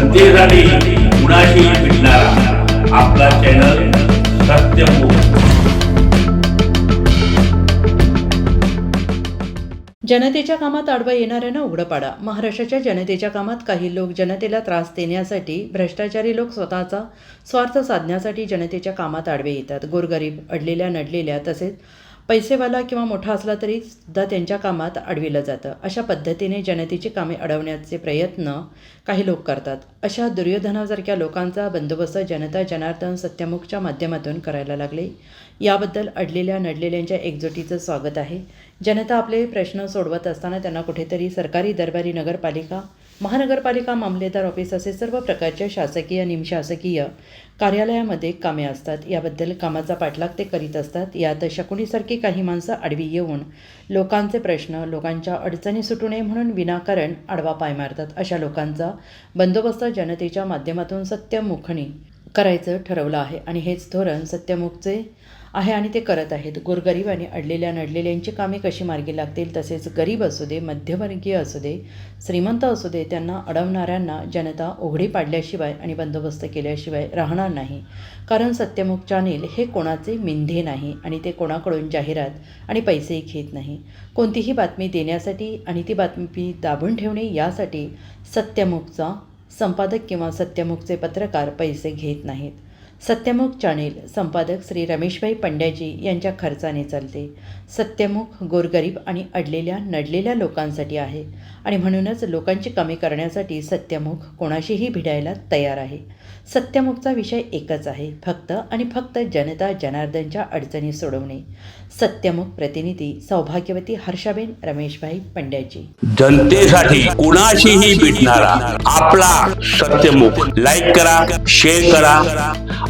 जनतेसाठी कुणाशी भेटणारा. आपला चॅनल जनतेच्या कामात आडवा येणाऱ्यांना उघडं पाडा. महाराष्ट्राच्या जनतेच्या कामात काही लोक जनतेला त्रास देण्यासाठी भ्रष्टाचारी लोक स्वतःचा स्वार्थ साधण्यासाठी जनतेच्या कामात आडवे येतात. गोरगरीब अडलेल्या नडलेल्या तसेच पैसेवाला किंवा मोठा असला तरी सुद्धा त्यांच्या कामात अडविलं जातं. अशा पद्धतीने जनतेची कामे अडवण्याचे प्रयत्न काही लोक करतात. अशा दुर्योधनासारख्या लोकांचा बंदोबस्त जनता जनार्दन सत्यमुखच्या माध्यमातून करायला लागले. याबद्दल अडलेल्या नडलेल्यांच्या एकजुटीचं स्वागत आहे. जनता आपले प्रश्न सोडवत असताना त्यांना कुठेतरी सरकारी दरबारी नगरपालिका महानगरपालिका मामलेदार ऑफिस असे सर्व प्रकारच्या शासकीय निमशासकीय कार्यालयामध्ये कामे असतात. याबद्दल कामाचा पाठलाग ते करीत असतात. यात शकुणीसारखी काही माणसं आडवी येऊन लोकांचे प्रश्न लोकांच्या अडचणी सुटू नये म्हणून विनाकारण आडवा पाय मारतात. अशा लोकांचा बंदोबस्त जनतेच्या माध्यमातून सत्यमुखणी करायचं ठरवलं आहे. आणि हेच धोरण सत्यमुखचे आहे आणि ते करत आहेत. गोरगरीब आणि अडलेल्या नडलेल्यांची कामे कशी मार्गी लागतील? तसेच गरीब असू दे मध्यमवर्गीय असू दे श्रीमंत असू दे त्यांना अडवणाऱ्यांना जनता उघडी पाडल्याशिवाय आणि बंदोबस्त केल्याशिवाय राहणार नाही. कारण सत्यमुख चॅनेल हे कोणाचे मिंधे नाही आणि ते कोणाकडून जाहिरात आणि पैसेही घेत नाही. कोणतीही बातमी देण्यासाठी आणि ती बातमी दाबून ठेवणे यासाठी सत्यमुखचा संपादक किंवा सत्यमुखचे पत्रकार पैसे घेत नाहीत. सत्यमुख चॅनेल संपादक श्री रमेशभाई पंड्याजी यांच्या खर्चाने चालते. सत्यमुख गोरगरीब आणि अडलेल्या नडलेल्या लोकांसाठी आहे आणि म्हणूनच लोकांची कमी करण्यासाठी सत्यमुख कोणाशीही भिडायला तयार आहे. सत्यमुखचा विषय एकच आहे फक्त आणि फक्त जनता जनार्दनच्या अडचणी सोडवणे. सत्यमुख प्रतिनिधी सौभाग्यवती हर्षाबेन रमेशभाई पंड्याजी. जनतेसाठी कोणाशीही भेटणारा आपला सत्यमुख. लाईक करा शेअर करा